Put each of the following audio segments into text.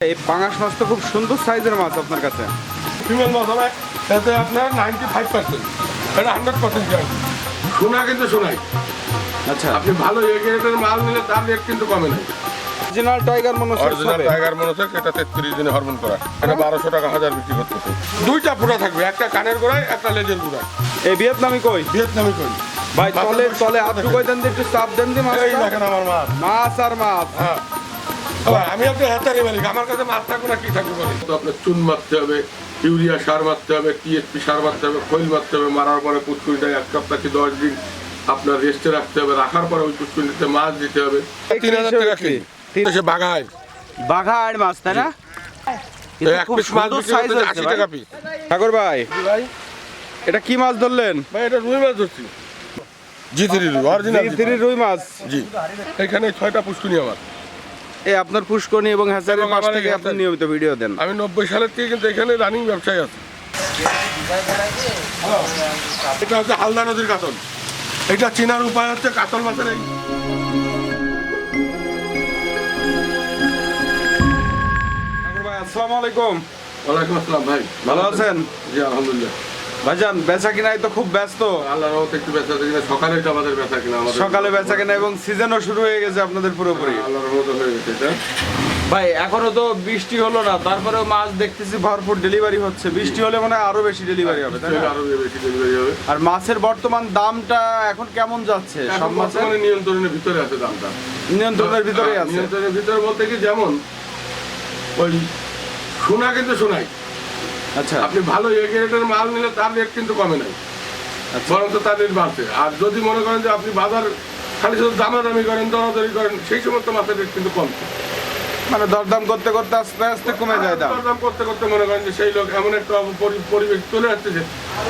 এই পাঙাশ মাছ তো খুব সুন্দর সাইজের মাছ আপনার কাছে। ফিমেল মাছ হবে আপনার নাইনটি ফাইভ পার্সেন্ট এটা হান্ড্রেড পার্সেন্ট সোনা কিন্তু সোনাই আচ্ছা। আপনি ভালো মাল নিলে তার রেট কিন্তু কমে original tiger original tiger monosex এটা তেত্রিশ দিনে হরমোন করা। এটা বারোশো টাকা হাজার বিক্রি করতেছে। দুইটা পুরা থাকবে একটা কানের গোড়ায় একটা লেজের গোড়ায়। এই ভিয়েতনামি কই? ভিয়েতনামি কই? ভাই তলে তলে হাত ঢুকাই দেন দিয়ে একটু চাপ দেন দি মাছ এই দেখেন আমার মাছ। মাছ আর মাছ। হ্যাঁ। আমি আপনার হাতারি মালিক আমার কাছে মাছ থাকবে না কি থাকবে বলে তো আপনার চুন মারতে হবে ইউরিয়া সার মারতে হবে টিএসপি সার মারতে হবে খৈল মারতে হবে মারার পরে পুষ্কুড়িটা এক সপ্তাহ কি দশ দিন আপনার রেস্টে রাখতে হবে রাখার পরে ওই পুষ্কুড়িতে মাছ দিতে হবে। তিন হাজার টাকা সে বাঘায়। বাঘা আর মাছ তাই না? ঠাকুর ভাই। ভাই এটা কি মাছ ধরলেন? ভাই এটা রুই মাছ ধরছি। জি থ্রি রুই অরিজিনাল জি থ্রি রুই মাছ। জি। এখানে ছয়টা পুষ্কুনি আমার। এই আপনার পুষ্করণী এবং হ্যাচারের আমার থেকে আপনি নিয়মিত ভিডিও দেন। আমি নব্বই সালের থেকে কিন্তু এখানে রানিং ব্যবসায় আছে। এটা হচ্ছে হালদা নদীর কাতল। এটা চেনার উপায় হচ্ছে কাতল মাছের এই। ভাই আসসালামু আলাইকুম। ওয়ালাইকুম আসসালাম ভাই। ভালো আছেন? জি আলহামদুলিল্লাহ। ভাইজান বেচা কিনাই তো খুব ব্যস্ত। আল্লাহ রহমতে একটু বেচা কিনা সকালে আমাদের বেচা কিনা আমাদের সকালে বেচা কিনা এবং সিজনও শুরু হয়ে গেছে আপনাদের পুরোপুরি। আল্লাহ রহমতে হয়ে গেছে এটা। ভাই এখনও তো বৃষ্টি হলো না তারপরেও মাছ দেখতেছি ভরপুর ডেলিভারি হচ্ছে। বৃষ্টি হলে মনে হয় আরও বেশি ডেলিভারি হবে তাই? আরও বেশি ডেলিভারি হবে। আর মাছের বর্তমান দামটা এখন কেমন যাচ্ছে? সব মাছের? নিয়ন্ত্রণের ভিতরে আছে দামটা। নিয়ন্ত্রণের ভিতরেই হ্যাঁ, আছে। নিয়ন্ত্রণের ভিতরে বলতে কি যেমন ওই সোনা কিন্তু সোনাই। আচ্ছা। আপনি ভালো এ গ্রেডের মাল নিলে তার রেট কিন্তু কমে নাই। আচ্ছা। বরঞ্চ তার রেট বাড়ছে। আর যদি মনে করেন যে আপনি বাজার খালি শুধু দামাদামি করেন দরাদরি করেন সেই সমস্ত মাছের রেট কিন্তু কমছে মানে দরদাম করতে করতে আস্তে আস্তে কমে যায় দাম। দাম করতে করতে মনে করেন যে সেই লোক এমন একটা পরি- পরিবেশ চলে আসতেছে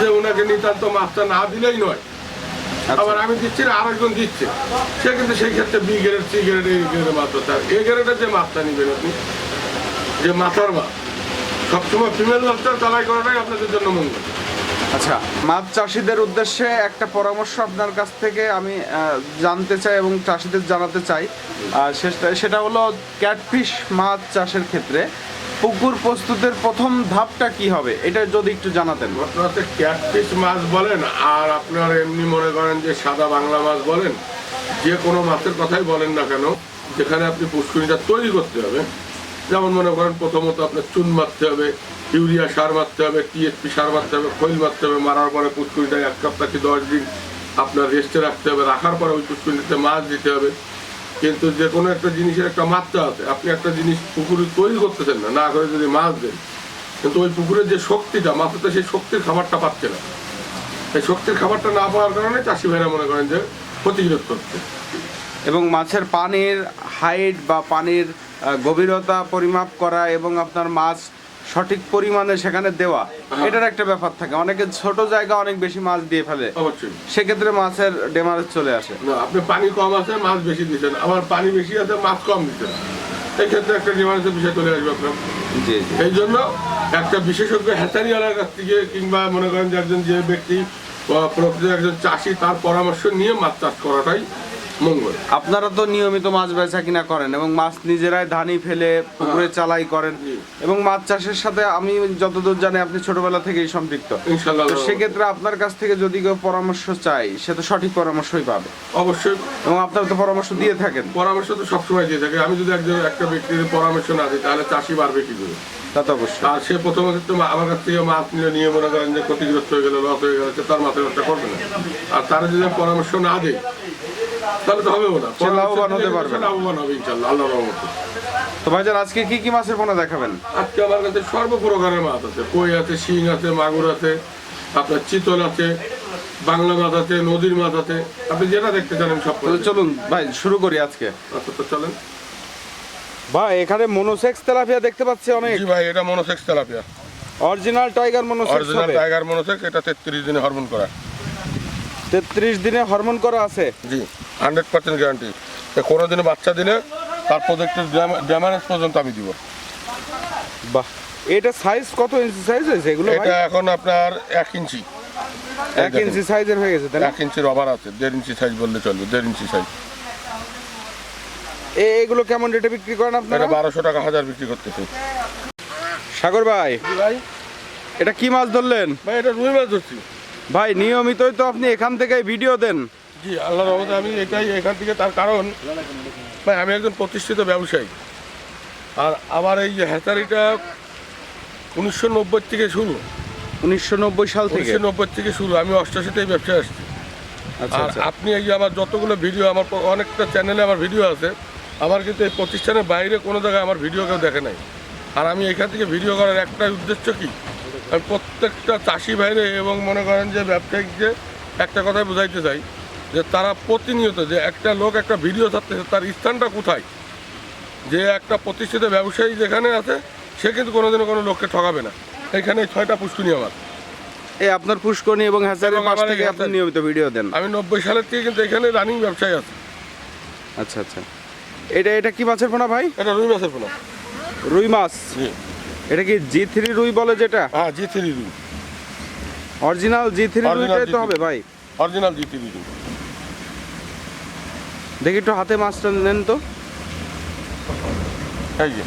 যে ওনাকে নিতান্ত মাছটা না দিলেই নয়। আচ্ছা। আবার আমি দিচ্ছি না আরেকজন দিচ্ছে। সে কিন্তু সেই ক্ষেত্রে বি গ্রেড সি গ্রেড এই গ্রেডের মাছ ধরতে এ গ্রেডের যে মাছটা নিবেন আপনি যে মাথার মাছ সবসময় ফিমেল মাছটা চালাই করাটাই আপনাদের জন্য মঙ্গল। আচ্ছা মাছ চাষিদের উদ্দেশ্যে একটা পরামর্শ আপনার কাছ থেকে আমি জানতে চাই এবং চাষিদের জানাতে চাই। আর সেটা সেটা হলো ক্যাটফিশ মাছ চাষের ক্ষেত্রে পুকুর প্রস্তুতের প্রথম ধাপটা কি হবে? এটা যদি একটু জানাতেন। আপনার হচ্ছে ক্যাটফিশ মাছ বলেন আর আপনার এমনি মনে করেন যে সাদা বাংলা মাছ বলেন যে কোনো মাছের কথাই বলেন না কেন যেখানে আপনি পুষ্করিটা তৈরি করতে হবে। যেমন মনে করেন প্রথমত আপনার চুন মারতে হবে, ইউরিয়া সার মারতে হবে, টিএসপি সার মারতে হবে, খৈল মারতে হবে, মারার পরে পুষ্করিটা এক সপ্তাহ কি দশ দিন আপনার রেস্টে রাখতে হবে, রাখার পরে ওই পুষ্করিতে মাছ দিতে হবে। কিন্তু যে কোনো একটা জিনিসের একটা মাত্রা আছে, আপনি একটা জিনিস পুকুরে তৈরি করতেছেন না না করে যদি মাছ দেন, কিন্তু ওই পুকুরের যে শক্তিটা, মাথাতে সেই শক্তির খাবারটা পাচ্ছে না। এই শক্তির খাবারটা না পাওয়ার কারণে চাষি ভাইরা মনে করেন যে ক্ষতিগ্রস্ত হচ্ছে। এবং মাছের পানির হাইট বা পানির গভীরতা পরিমাপ করা এবং আপনার মাছ সঠিক পরিমাণে সেখানে দেওয়া এটার একটা ব্যাপার থাকে। অনেকে ছোট জায়গা অনেক বেশি মাছ দিয়ে ফেলে। সেক্ষেত্রে মাছের ডেমারেজ চলে আসে। আপনি পানি কম আছে মাছ বেশি দিচ্ছেন। আবার পানি বেশি আছে মাছ কম দিচ্ছেন। এই ক্ষেত্রে একটা ডিমান্ডের বিষয় চলে আসবে আপনার। জি এই জন্য একটা বিশেষজ্ঞ হ্যাচারিওয়ালার কাছ থেকে কিংবা মনে করেন যে একজন যে ব্যক্তি বা প্রকৃত একজন চাষি তার পরামর্শ নিয়ে মাছ চাষ করাটাই মঙ্গল। আপনারা তো নিয়মিত মাছ বেচা কিনা করেন এবং মাছ নিজেরাই ধানি ফেলে পুকুরে চালাই করেন। এবং মাছ চাষের সাথে আমি যতদূর জানি আপনি ছোটবেলা থেকেই সম্পৃক্ত। তো সেক্ষেত্রে আপনার কাছ থেকে যদি কেউ পরামর্শ চাই সে তো সঠিক পরামর্শই পাবে। অবশ্যই। এবং আপনারা তো পরামর্শ দিয়ে থাকেন। পরামর্শ তো সবসময় দিয়ে থাকে। আমি যদি একজন একটা ব্যক্তির পরামর্শ না দিই তাহলে চাষি বাড়বে কি করে? তা তো অবশ্যই। আর সে প্রথমত তো আমার কাছ থেকে মাছ নিয়ে নিয়ে মনে করেন যে ক্ষতিগ্রস্ত হয়ে গেল লস হয়ে গেল তার মাথায় ব্যবসা করবে না। আর তারা যদি পরামর্শ না দেয় তাহলে তো হবেও না। সে লাভবান হতে পারবে লাভবান হবে ইনশাল্লাহ আল্লাহ রহমতে। তো ভাইজান আজকে কি কি মাছের পোনা দেখাবেন? আজকে আমার কাছে সর্বপ্রকারের মাছ আছে। কই আছে শিং আছে মাগুর আছে আপনার চিতল আছে বাংলা আছে নদীর মাছ আছে। আপনি যেটা দেখতে চান সব। চলুন ভাই শুরু করি আজকে। আচ্ছা তো চলেন। ভাই এখানে মনোসেক্স তেলাপিয়া দেখতে পাচ্ছি অনেক। জি ভাই এটা monosex tilapia. Original tiger monosex original tiger monosex এটা তেত্রিশ দিনে হরমোন করা। তেত্রিশ দিনে হরমোন করা আছে। জি। হান্ড্রেড পার্সেন্ট গ্যারান্টি কোনো দিনে বাচ্চা দিলে তার প্রজেক্টের ড্যামারেজ পর্যন্ত আমি দিব। বাহ। এটা সাইজ কত ইঞ্চি সাইজ হয়েছে এগুলো এটা এখন আপনার এক ইঞ্চি। এক ইঞ্চি সাইজের হয়ে গেছে না? এক ইঞ্চির ওভার আছে দেড় ইঞ্চি সাইজ বললে চলবে দেড় ইঞ্চি সাইজ এ- এগুলো কেমন রেটে বিক্রি করেন আপনারা? এটা বারোশো টাকা হাজার বিক্রি করতেছি। সাগর ভাই ভাই। এটা কি মাছ ধরলেন? ভাই এটা রুই মাছ ধরছি। ভাই নিয়মিতই তো আপনি এখান থেকে ভিডিও দেন। জি আল্লাহর রহমতে আমি এটাই এখান থেকে তার কারণ। ভাই আমি একজন প্রতিষ্ঠিত ব্যবসায়ী। আর আমার এই যে হ্যাচারিটা উনিশশো নব্বই থেকে শুরু। উনিশশো নব্বই সাল থেকে? উনিশশো নব্বই থেকে শুরু। আমি অষ্টাশিতে এই ব্যবসায় আসছি। আচ্ছা আর আচ্ছা। আপনি এই যে আমার যতগুলো ভিডিও আমার অনেকটা চ্যানেলে আমার ভিডিও আছে। আমার কিন্তু এই প্রতিষ্ঠানের বাইরে কোনো জায়গায় আমার ভিডিও কেউ দেখে নাই। আর আমি এখান থেকে ভিডিও করার একটাই উদ্দেশ্য কি? আমি প্রত্যেকটা চাষি বাইরে এবং মনে করেন যে ব্যবসায়িক যে একটা কথাই বোঝাইতে চাই যে তারা প্রতিনিয়ত যে একটা লোক একটা ভিডিও ছাড়তেছে তার স্থানটা কোথায়? যে একটা প্রতিষ্ঠিত ব্যবসায়ী যেখানে আছে সে কিন্তু কোনোদিনও কোনো লোককে ঠকাবে না। এখানে ছয়টা পুষ্কুনি আমার। এই আপনার পুষ্করণী এবং হ্যাচারের এবং পাশ আমার থেকে আপনি নিয়মিত ভিডিও দেন। আমি নব্বই সালের থেকে কিন্তু এখানে রানিং ব্যবসায়ী আছে। আচ্ছা আচ্ছা। এটা এটা কি মাছের পোনা ভাই? এটা রুই মাছের পোনা। রুই মাছ? এটা কি জি থ্রি রুই বলে যেটা? হ্যাঁ জি থ্রি রুই। অরিজিনাল জি থ্রি রুইটাই তো হবে ভাই। অরিজিনাল জি থ্রি রুই। দেখি একটু হাতে মাছটা নেন তো। এই যে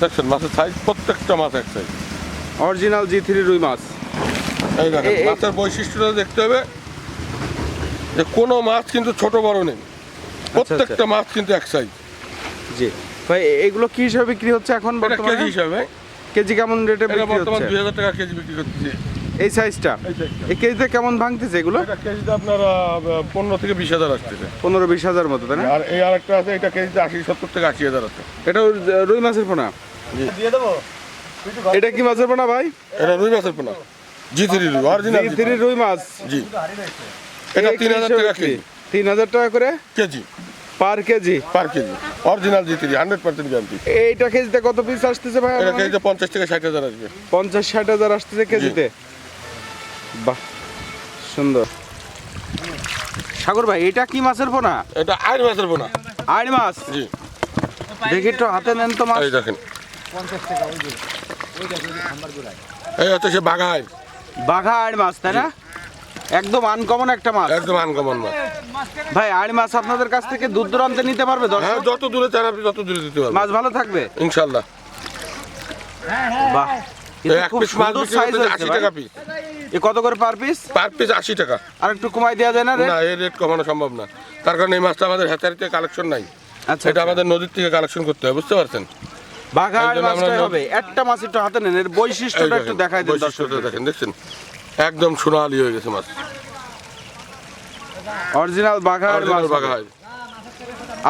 দেখছেন মাছের সাইজ প্রত্যেকটা মাছ এক সাইজ অরিজিনাল জি থ্রি রুই মাছ। এই দেখেন মাছের বৈশিষ্ট্যটা দেখতে হবে যে কোনো মাছ কিন্তু ছোট বড় নেই। প্রত্যেকটা মাছ কিন্তু এক সাইজ জি। ভাই এগুলো কি হিসাবে বিক্রি হচ্ছে এখন এটা কেজি হিসাবে। কেজি কেমন রেটে বিক্রি বর্তমান হচ্ছে? দুই হাজার টাকা কেজি বিক্রি করতেছি। এই সাইজটা এই কেজিতে কেমন ভাঙতেছে এগুলো? এটা কেজিতে আপনার পনেরো থেকে বিশ হাজার আসতেছে। পনেরো বিশ হাজার মতো তাই না? আর এই আরেকটা আছে এটা কেজিতে আশি সত্তর থেকে আশি হাজার আছে। এটা রুই মাছের পোনা? এটা কি মাছের পোনা ভাই? এটা রুই মাছের পোনা। জি থ্রি রুই অরিজিনাল জি থ্রি রুই মাছ। জি। এটা তিন হাজার টাকা? কেজি। তিন হাজার টাকা করে? Kg. Per kg? Per kg. Original G three hundred percent guarantee এইটা কেজিতে কত পিস আসতেছে ভাই? এটা কেজিতে পঞ্চাশ থেকে ষাট হাজার আসবে। পঞ্চাশ ষাট হাজার আসতেছে কেজিতে? বাহ সুন্দর। সাগর ভাই এটা কি মাছের পোনা? এটা আড় মাছের বোনা আড় মাছ? জি। দেখি একটু হাতে নেন তো মাছ। এই দেখেন। এই হচ্ছে সে বাঘায় বাঘা আড় মাছ তাই না? একদম আনকমন একটা মাছ। একদম আনকমন মাছ। ভাই আড় মাছ আপনাদের কাছ থেকে দূর দূরান্তে নিতে পারবে হ্যাঁ যত দূরে চান আপনি তত দূরে দিতে পারবেন। মাছ ভালো থাকবে? ইনশাল্লাহ। বাহ। খুব মাছ সুন্দর সাইজ আশি টাকা পিস এ কত করে পার পিস পার পিস আশি টাকা। আর একটু কমাই দেওয়া যায় না না এই রেট কমানো সম্ভব না। তার কারণে এই মাছটা আমাদের হ্যাচারিতে কালেকশন নাই। আচ্ছা এটা আমাদের নদীর থেকে কালেকশন করতে হয় বুঝতে পারছেন? হবে। একটা মাছ একটু হাতে নেন এর এই বৈশিষ্ট্যটা একটু দেখাই দেন বৈশিষ্ট্যটা দেখেন দেখছেন? একদম সোনালি হয়ে গেছে মাছ। অরিজিনাল মাছ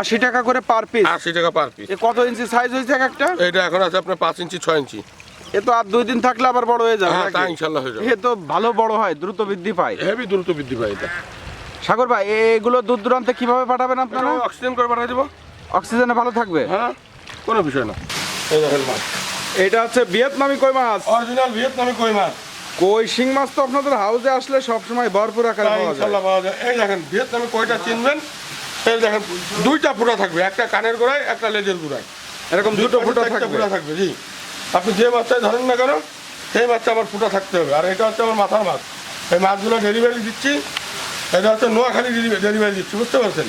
আশি টাকা করে পার পিস আশি টাকা পার পিস এ কত ইঞ্চি সাইজ হয়েছে একটা? এটা এখন আছে আপনার পাঁচ ইঞ্চি ছয় ইঞ্চি এ তো আর দুই দিন থাকলে আবার বড় হয়ে যাবে হ্যাঁ তা নাকি? হয়ে যাবে। এ তো ভালো বড় হয় দ্রুত বৃদ্ধি পায়। হেভি দ্রুত বৃদ্ধি পায় এটা। সাগর ভাই এগুলো দূর দূরান্তে কীভাবে পাঠাবেন আপনারা? অক্সিজেন করে পাঠিয়ে দেবো। অক্সিজেনে ভালো থাকবে? হ্যাঁ কোনো বিষয় না। এই দেখেন মাছ। এটা হচ্ছে ভিয়েতনামি কই মাছ? অরিজিনাল ভিয়েতনামি কই মাছ? কই শিং মাছ তো আপনাদের হাউসে আসলে সবসময় ভরপুর আকারে পাওয়া যায়। ইনশাল্লাহ পাওয়া যায়। এই দেখেন ভিয়েতনামি কয়টা চিনবেন? এই দেখেন দুইটা ফুটা থাকবে একটা কানের গোড়ায় একটা লেজের গোড়ায়। এরকম দুটো ফুটো একটা থাকবে। ফুটা থাকবে জি। আপনি যে মাছটাই ধরেন না কেন সেই মাছটা আমার ফুটা থাকতে হবে। আর এটা হচ্ছে আমার মাথার মাছ। এই মাছগুলো ডেলিভারি দিচ্ছি। এটা হচ্ছে নোয়াখালী ডেলিভারি দিচ্ছি বুঝতে পারছেন?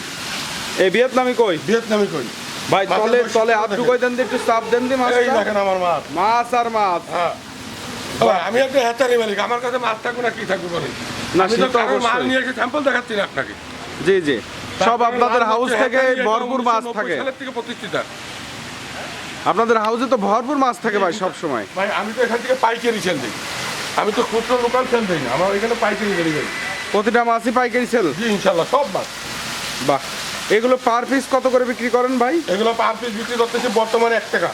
এই ভিয়েতনামি কই? ভিয়েতনামি কই? ভাই বৈশিষ্ট্য তলে দেখেন। কই দেন একটু চাপ দেন দি এই দেখেন আমার মাছ। মাছ আর মাছ। হ্যাঁ। আমি একটা হ্যাচারি মালিক আমার কাছে মাছ থাকবে না কি থাকবে বলেন? না, আমি তো মাল নিয়ে এসে স্যাম্পল দেখাচ্ছি না আপনাকে। জি জি। সব আপনাদের হাউস থেকে ভরপুর মাছ থাকে। থেকে প্রতিষ্ঠিত। আপনাদের হাউসে তো ভরপুর মাছ থাকে ভাই সব সময়। ভাই আমি তো এখান থেকে পাইকারি সেল দিই আমি তো খুচরো লোকাল সেল দিই না। আমার এখানে পাইকারি ডেলিভারি প্রতিটা মাছই পাইকারি সেল জি ইনশাল্লাহ সব মাছ। বাহ। এগুলো পার পিস কত করে বিক্রি করেন ভাই? এগুলো পার পিস বিক্রি করতেছি বর্তমানে এক টাকা।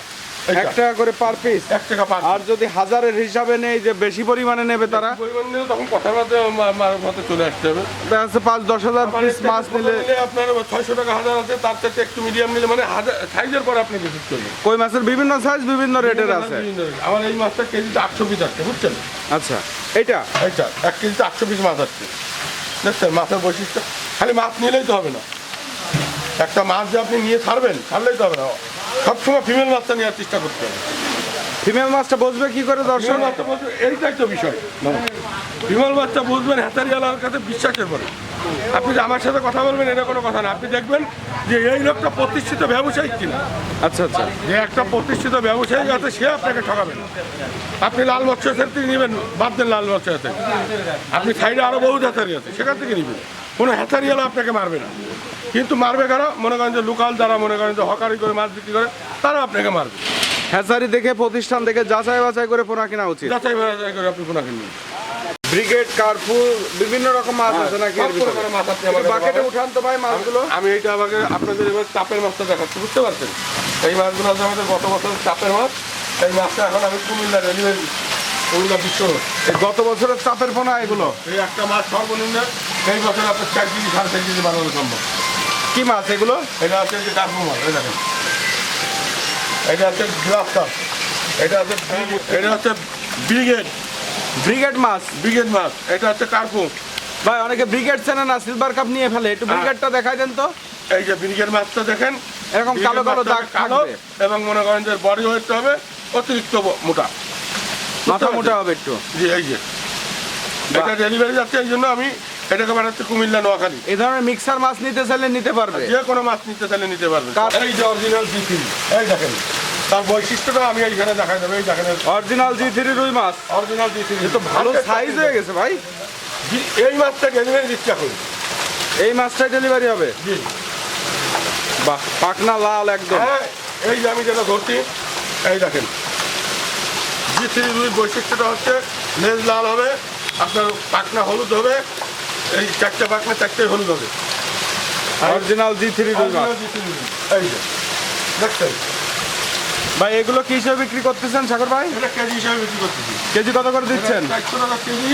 এক টাকা করে পার পিস এক টাকা পার আর যদি হাজারের হিসাবে নেই যে বেশি পরিমাণে নেবে তারা? পরিমাণ নিলে তখন কথার মধ্যে মা- মা- চলে আসতে হবে। দেখা যাচ্ছে পাঁচ দশ হাজার পিস মাছ নিলে আপনার ছয়শো টাকা হাজার আছে তার চাইতে একটু মিডিয়াম নিলে মানে হাজার সাইজের পরে আপনি বেশি চলবে কই মাছের বিভিন্ন সাইজ বিভিন্ন রেটের আছে। আমার এই মাছটা কেজিতে আটশো পিস আসছে বুঝছেন? আচ্ছা এইটা? এইটা এক কেজিতে আটশো পিস মাছ আসছে। দেখছেন মাছের বৈশিষ্ট্য? খালি মাছ নিলেই তো হবে না। একটা মাছ যে আপনি নিয়ে ছাড়বেন ছাড়লেই তো হবে না। সবসময় ফিমেল মাছটা নেওয়ার চেষ্টা করতে হবে। ফিমেল মাছটা বসবে কি করে দর্শক? মাছটা বুঝবেন এইটাই তো বিষয়। ফিমেল মাছটা বুঝবেন হ্যাচারিওয়ালার কাছে বিশ্বাসের পরে আপনি যে আমার সাথে কথা বলবেন এটা কোনো কথা না। আপনি দেখবেন যে এই লোকটা প্রতিষ্ঠিত ব্যবসায়ী কিনা। আচ্ছা আচ্ছা। যে একটা প্রতিষ্ঠিত ব্যবসায়ী আছে সে আপনাকে ঠকাবেন। আপনি লাল মৎস্য থেকে নেবেন বাদ দেন লাল মৎস্য থেকে আপনি সাইডে আরও বহু হ্যাচারি আছে সেখান থেকে নেবেন। কোনো হ্যাচারি আপনাকে মারবে না। কিন্তু মারবে কারা? মনে করেন যে লোকাল যারা মনে করেন যে হকারি করে মাছ বিক্রি করে তারা আপনাকে মারবে। হ্যাচারি দেখে প্রতিষ্ঠান দেখে যাচাই বাছাই করে পোনা কেনা উচিত। যাচাই বাছাই করে আপনি কোনো কিনবেন। ব্রিগেড কার্পুর বিভিন্ন রকম মাছ আছে নাকি বাকেটে উঠান তো ভাই মাছগুলো? আমি এইটা আমাকে আপনাদের এবার চাপের মাছটা দেখাচ্ছি বুঝতে পারছেন? এই মাছগুলো হচ্ছে আমাদের গত বছর চাপের মাছ। এই মাছটা এখন আমি কুমিল্লা ডেলিভারি কুমিল্লা বিশ্ব এই গত বছরের চাপের পোনা এগুলো? এই একটা মাছ সর্বনিম্ন এই বছর আপনার চার কেজি সাড়ে চার কেজি বানানো সম্ভব। কি মাছ এগুলো? এটা হচ্ছে যে কার্পু মাছ এই দেখেন। এটা হচ্ছে গ্লাস কাপ। এটা হচ্ছে এটা হচ্ছে ব্রিগেড। ব্রিগেড মাছ? ব্রিগেড মাছ এটা হচ্ছে কার্পু। ভাই অনেকে ব্রিগেড চেনে না সিলভার কাপ নিয়ে ফেলে। একটু ব্রিগেডটা দেখাই দেন তো। এই যে ব্রিগেড মাছটা দেখেন এরকম কালো কালো দাগ কালো এবং মনে করেন যে বডি ওয়েটটা হবে অতিরিক্ত মোটা। মাথা মোটা হবে একটু। জি এই যে। এটা ডেলিভারি যাচ্ছে এই জন্য আমি এটাকে বানাচ্ছি কুমিল্লা নোয়াখালী। এই ধরনের মিক্সার মাছ নিতে চাইলে নিতে পারবে। যে কোনো মাছ নিতে চাইলে নিতে পারবে। এই যে অরিজিনাল জিপি এই দেখেন তার বৈশিষ্ট্যটা আমি এইখানে দেখাই দেবো এই দেখেন। অরিজিনাল জি থ্রি রুই মাছ। অরিজিনাল জিপি তো ভালো সাইজ হয়ে গেছে ভাই। এই মাছটা ডেলিভারি দিচ্ছি এখন। এই মাছটাই ডেলিভারি হবে? জি। বাহ পাকনা লাল একদম। হ্যাঁ এই যে আমি যেটা ধরছি এই দেখেন। জি থ্রি রুই বৈশিষ্ট্যটা হচ্ছে লেজ লাল হবে আপনার পাকনা হলুদ হবে এই চারটে পাকনা চারটে হলুদ হবে। অরিজিনাল জি থ্রি রুই মাছ Original জি3 রুই। এই যে দেখছেন? ভাই এগুলো কি হিসেবে বিক্রি করতেছেন সাগর ভাই? এটা কেজি হিসাবে বিক্রি করতেছি। কেজি কত করে দিচ্ছেন? চারশো টাকা কেজি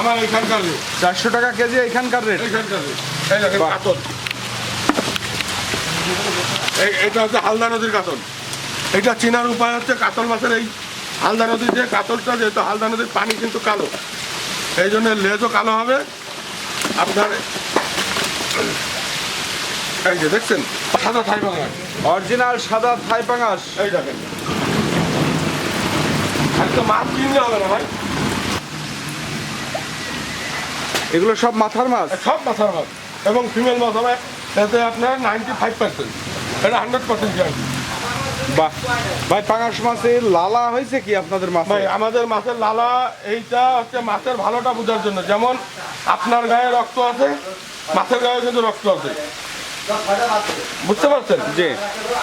আমার এইখানকার রেট। চারশো টাকা কেজি এখানকার রেট? এইখানকার রেট। এই দেখেন কাতল। এই এটা হচ্ছে হালদা নদীর কাতল। এটা চেনার উপায় হচ্ছে কাতল মাছের এই হালদা নদীর যে কাতলটা যেহেতু হালদা নদীর পানি কিন্তু কালো। এই জন্য লেজও কালো হবে। আপনার এই যে দেখছেন? সাদা থাই বাংলা। অরিজিনাল সাদা থাই পাঙাশ এই দেখেন। তো মাছ কিনলে হবে না ভাই? এগুলো সব মাথার মাছ? সব মাথার মাছ। এবং ফিমেল মাছ হবে এতে আপনার নাইনটি ফাইভ পার্সেন্ট এটা হান্ড্রেড পার্সেন্ট গ্যারান্টি বাহ। ভাই পাঙাশ মাছে লালা হয়েছে কি আপনাদের মাছে? ভাই আমাদের মাছের লালা এইটা হচ্ছে মাছের ভালোটা বোঝার জন্য। যেমন আপনার গায়ে রক্ত আছে মাছের গায়ে কিন্তু রক্ত আছে। বুঝতে পারছেন? যে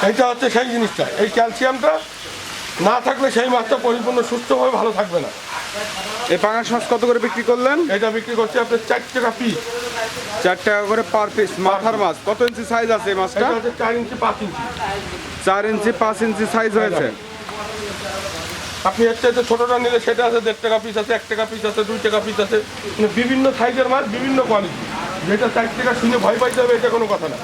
এইটা হচ্ছে সেই জিনিসটা। এই ক্যালসিয়ামটা না থাকলে সেই মাছটা পরিপূর্ণ সুস্থভাবে ভালো থাকবে না। এই পাঙাশ মাছ কত করে বিক্রি করলেন? এটা বিক্রি করছে আপনার চার টাকা পিস চার টাকা করে পার পিস মাথার মাছ কত ইঞ্চি সাইজ আছে এই মাছটা? চার ইঞ্চি পাঁচ ইঞ্চি চার ইঞ্চি, পাঁচ ইঞ্চি সাইজ হয়েছে। আপনি এর চাইতে ছোটটা নিলে সেটা আছে দেড় টাকা পিস আছে, এক টাকা পিস আছে, দুই টাকা পিস আছে। মানে বিভিন্ন সাইজের মাছ বিভিন্ন কোয়ালিটি যেটা চার টাকা শুনে ভয় পাইতে হবে, এটা কোনো কথা না।